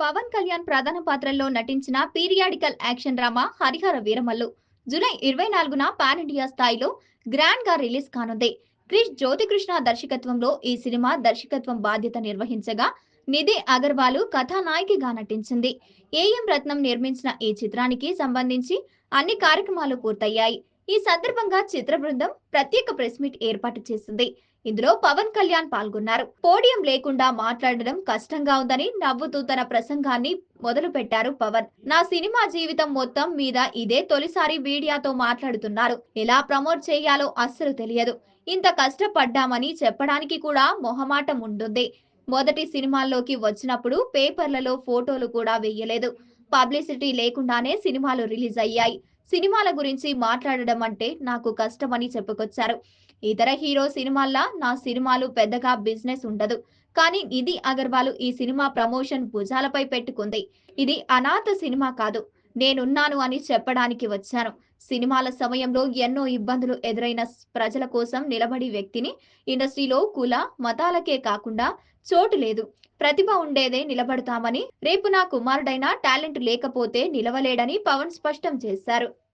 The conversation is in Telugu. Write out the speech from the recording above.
పవన్ కళ్యాణ్ ప్రధాన పాత్రల్లో నటించిన periodical action drama Harihara Veeramallu. July ఇరవై నాలుగున పాన్ ఇండియా స్థాయిలో గ్రాండ్గా రిలీజ్ కానుంది. క్రిష్ జ్యోతికృష్ణ దర్శకత్వంలో ఈ సినిమా దర్శకత్వం బాధ్యత నిర్వహించగా నిధి అగర్వాల్ కథానాయికగా నటించింది. ఏఎం రత్నం నిర్మించిన ఈ చిత్రానికి సంబంధించి అన్ని కార్యక్రమాలు పూర్తయ్యాయి. ఈ సందర్భంగా చిత్ర బృందం ప్రత్యేక ప్రెస్ మీట్ ఏర్పాటు చేసింది. ఇందులో పవన్ కళ్యాణ్ పాల్గొన్నారు. పోడియం లేకుండా మాట్లాడడం కష్టంగా ఉందని నవ్వుతూ తన ప్రసంగాన్ని మొదలు పెట్టారు పవన్. నా సినిమా జీవితం మొత్తం మీద ఇదే తొలిసారి మీడియాతో మాట్లాడుతున్నారు. ఎలా ప్రమోట్ చేయాలో అస్సలు తెలియదు. ఇంత కష్టపడ్డామని చెప్పడానికి కూడా మొహమాటం ఉంటుంది. మొదటి సినిమాల్లోకి వచ్చినప్పుడు పేపర్లలో ఫోటోలు కూడా వేయలేదు. పబ్లిసిటీ లేకుండానే సినిమాలు రిలీజ్ అయ్యాయి. సినిమాల గురించి మాట్లాడడం అంటే నాకు కష్టమని చెప్పుకొచ్చారు. ఇతర హీరో సినిమాల్లా నా సినిమాలు పెద్దగా బిజినెస్ ఉండదు. కానీ నిధి అగర్వాల్ ఈ సినిమా ప్రమోషన్ భుజాలపై పెట్టుకుంది. ఇది అనాథ సినిమా కాదు. నేనున్నాను అని చెప్పడానికి వచ్చాను. సినిమాల సమయంలో ఎన్నో ఇబ్బందులు ఎదురైన ప్రజల కోసం నిలబడి వ్యక్తిని ఇండస్ట్రీలో కుల మతాలకే కాకుండా చోటు లేదు. ప్రతిభ ఉండేదే నిలబడతామని రేపు నా కుమారుడైన టాలెంట్ లేకపోతే నిలవలేడని పవన్ స్పష్టం చేశారు.